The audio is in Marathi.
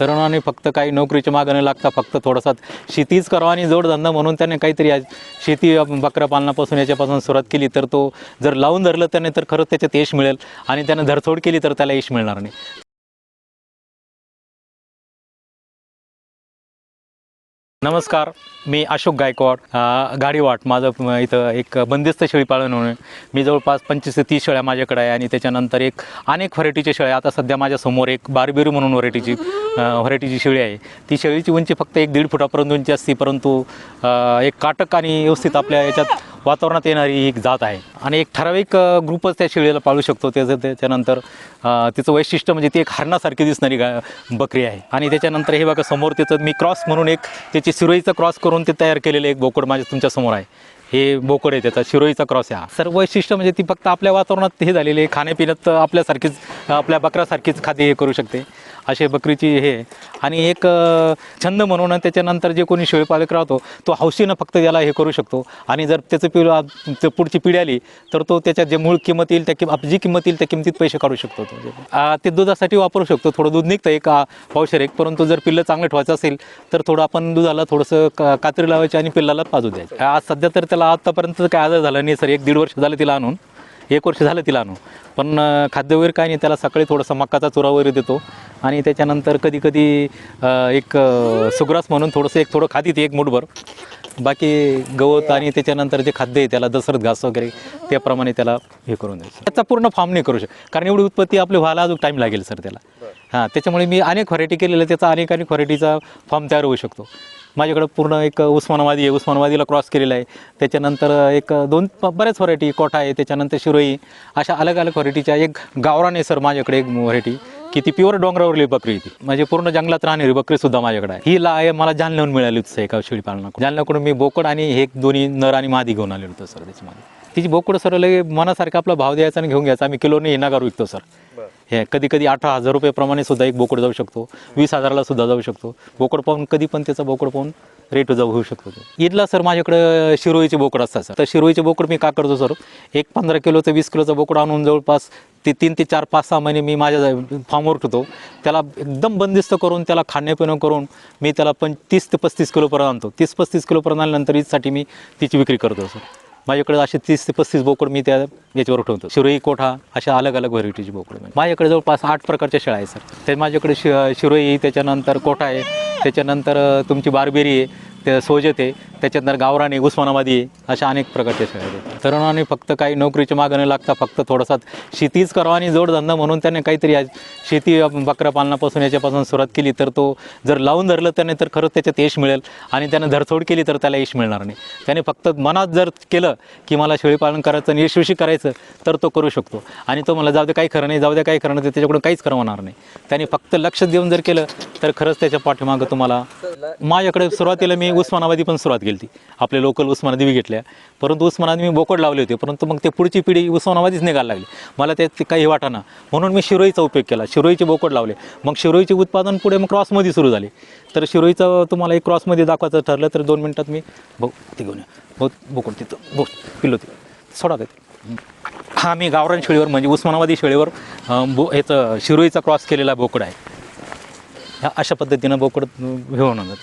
तरुणांनी फक्त काही नोकरीच्या मागं न लागता फक्त थोडासा शेतीच करावा आणि जोडधंदा म्हणून त्याने काहीतरी शेती आपण बकऱ्या पालनापासून याच्यापासून सुरुवात केली तर तो जर लावून धरलं त्याने तर खरंच त्याच्यात यश मिळेल आणि त्यानं धरसोड केली तर त्याला यश मिळणार नाही. नमस्कार मी अशोक गायकवाड. गाडीवाट माझं इथं एक बंदिस्त शेळी पालन म्हणून. मी जवळपास पंचवीस ते तीस शेळ्या माझ्याकडे आहे आणि त्याच्यानंतर एक अनेक व्हरायटीच्या शेळ्या. आता सध्या माझ्यासमोर एक बारबेरू म्हणून व्हरायटीची व्हरायटीची शेळी आहे. ती शेळीची उंची फक्त एक दीड फुटापर्यंत उंची असते परंतु एक काटक आणि व्यवस्थित आपल्या याच्यात वातावरणात येणारी ही एक जात आहे. आणि एक ठराविक ग्रुपच त्या शेळीला पाळू शकतो. त्याचं त्याच्यानंतर तिचं वैशिष्ट्य म्हणजे ती एक हरणासारखी दिसणारी गा बकरी आहे. आणि त्याच्यानंतर हे बघा समोर त्याचं मी क्रॉस म्हणून एक त्याची शिरोईचा क्रॉस करून ते तयार केलेलं एक बोकड माझ्या तुमच्यासमोर आहे. हे बोकड आहे त्याचा शिरोईचा क्रॉस आहे सर्व वैशिष्ट्य म्हणजे ती फक्त आपल्या वातावरणात हे झालेली आहे. खाण्यापिण्यात आपल्यासारखीच आपल्या बकऱ्यासारखीच खाद्य हे करू शकते. असे बकरीची हे. आणि एक छंद म्हणून त्याच्यानंतर जे कोणी शेळीपालक राहतो तो हौशीनं फक्त याला हे करू शकतो. आणि जर त्याचं पिढ पुढची पिढी आली तर तो त्याच्यात जे मूळ किंमत येईल त्या किंमत आप- जी किंमत येईल त्या किमतीत पैसे काढू शकतो तो. ते दुधासाठी वापरू शकतो. थोडं दूध निघतं एक पावशेर एक. परंतु जर पिल्लं चांगलं ठेवायचं असेल तर थोडं आपण दुधाला थोडंसं का कात्री लावायची आणि पिल्लाला पाजू द्यायचं. आज सध्या तर त्याला आतापर्यंत काय आजार झाला नाही सर. एक दीड वर्ष झालं तिला आणून. एक वर्ष झालं तिला आणून. पण खाद्य वगैरे काय नाही. त्याला सकाळी थोडासा मक्काचा चुरा वगैरे देतो. आणि त्याच्यानंतर कधी कधी एक सुग्रास म्हणून थोडंसं एक थोडं खाती ती एक मुठभर. बाकी गवत आणि त्याच्यानंतर जे खाद्य आहे त्याला दसरत घास वगैरे त्याप्रमाणे त्याला हे करून द्यायचं. त्याचा पूर्ण फार्म नाही करू शकत. कारण एवढी उत्पत्ती आपली व्हायला अजून टाईम लागेल सर त्याला. हां त्याच्यामुळे मी अनेक व्हरायटी केलेल्या त्याचा अनेक अनेक व्हरायटीचा फॉर्म तयार होऊ शकतो. माझ्याकडं पूर्ण एक उस्मानाबादी आहे. उस्मानाबादीला क्रॉस केलेला आहे. त्याच्यानंतर एक दोन बऱ्याच व्हरायटी कोठा आहे. त्याच्यानंतर शिरोई. अशा अलग अलग व्हरायटीच्या एक गावरान आहे सर माझ्याकडे एक व्हरायटी की ती प्युअर डोंगरावरली बकरी होती ती. म्हणजे पूर्ण जंगलात राहणारी बकरी सुद्धा माझ्याकडे आहे. ही ला आहे मला जालन्याहून मिळाली होती एका शेळी पालनाकडून जालन्याकडून मी बोकड आणि हे दोन्ही नर आणि मादी घेऊन आलेलो होतो सर त्याच्यामध्ये. तिची बोकड सर लगे मनासारखा आपला भाव द्यायचा आणि घेऊन घ्यायचा. आम्ही किलोने नागार विकतो सर हे कधी कधी अठरा हजार रुपयेप्रमाणे सुद्धा एक बोकड जाऊ शकतो. वीस हजाराला सुद्धा जाऊ शकतो. बोकड पाहून कधी पण त्याचा बोकड पाहून रेट जाऊ होऊ शकतो ईदला सर माझ्याकडं शिरोईचे बोकड असतात सर तर शिरोईचे बोकड मी का करतो सर एक पंधरा किलोचं वीस किलोचं बोकड आणून जवळपास ते तीन ते चार पाच सहा महिने मी माझ्या फार्मवर ठेवतो. त्याला एकदम बंदिस्त करून त्याला खाण्यापिणं करून मी त्याला पण तीस ते पस्तीस किलोपर्यंत आणतो. तीस पस्तीस किलोपर्यंत आणल्यानंतर ईदसाठी मी तिची विक्री करतो सर माझ्याकडे असे तीस ते पस्तीस बोकड मी त्या याच्यावर ठेवतो. शिरोई कोठा अशा अलग अलग व्हरायटीची बोकड म्हणजे. माझ्याकडे जवळपास आठ प्रकारच्या शेळ्या आहेत सर. ते माझ्याकडे शि शिरोई त्याच्यानंतर कोठा आहे त्याच्यानंतर तुमची बारबेरी आहे ते सोजत आहे त्याच्यानंतर गावरान उस्मानाबादी अशा अनेक प्रकारच्या शेळ्या आहेत. तरुणांनी फक्त काही नोकरीच्या मागं न लागता फक्त थोडासा शेतीच करावा आणि जोडधंदा म्हणून त्याने काहीतरी शेती बकऱ्या पालनापासून याच्यापासून सुरुवात केली तर तो जर लावून धरलं त्याने तर खरंच त्याच्यात यश मिळेल आणि त्यानं धरसोड केली तर त्याला यश मिळणार नाही. त्याने फक्त मनात जर केलं की मला शेळीपालन करायचं आणि यशस्वी करायचं तर तो करू शकतो. आणि तो मला जाऊ दे काही खरं नाही जाऊ दे काही खरं नाही तर त्याच्याकडून काहीच खरं होणार नाही. त्याने फक्त लक्ष देऊन जर केलं तर खरंच त्याच्या पाठीमागं तुम्हाला माझ्याकडे सुरुवातीला मी उस्मानाबादी पण सुरुवात केली होती आपले लोकल उस्मानादेवी घेतल्या. परंतु उस्मानाबादी मी बोकड लावले होते. परंतु मग ते पुढची पिढी उस्मानाबादीच निघायला लागली. मला ते काही वाटाना. म्हणून मी शिरोईचा उपयोग केला. शिरोईचे बोकड लावले. मग शिरोईचे उत्पादन पुढे मग क्रॉसमध्ये सुरू झाले. तर शिरोईचं तुम्हाला एक क्रॉसमध्ये दाखवायचं ठरलं तर दोन मिनटात मी भाऊ ते घेऊन या. भाऊ बोकड तिथं. भाऊ पिल्लो ते. सोडा ते. हा मी गावरान शेळीवर म्हणजे उस्मानाबादी शेळीवर बो याचं शिरोईचा क्रॉस केलेला बोकड आहे. ह्या अशा पद्धतीनं बोकड घेऊन आणत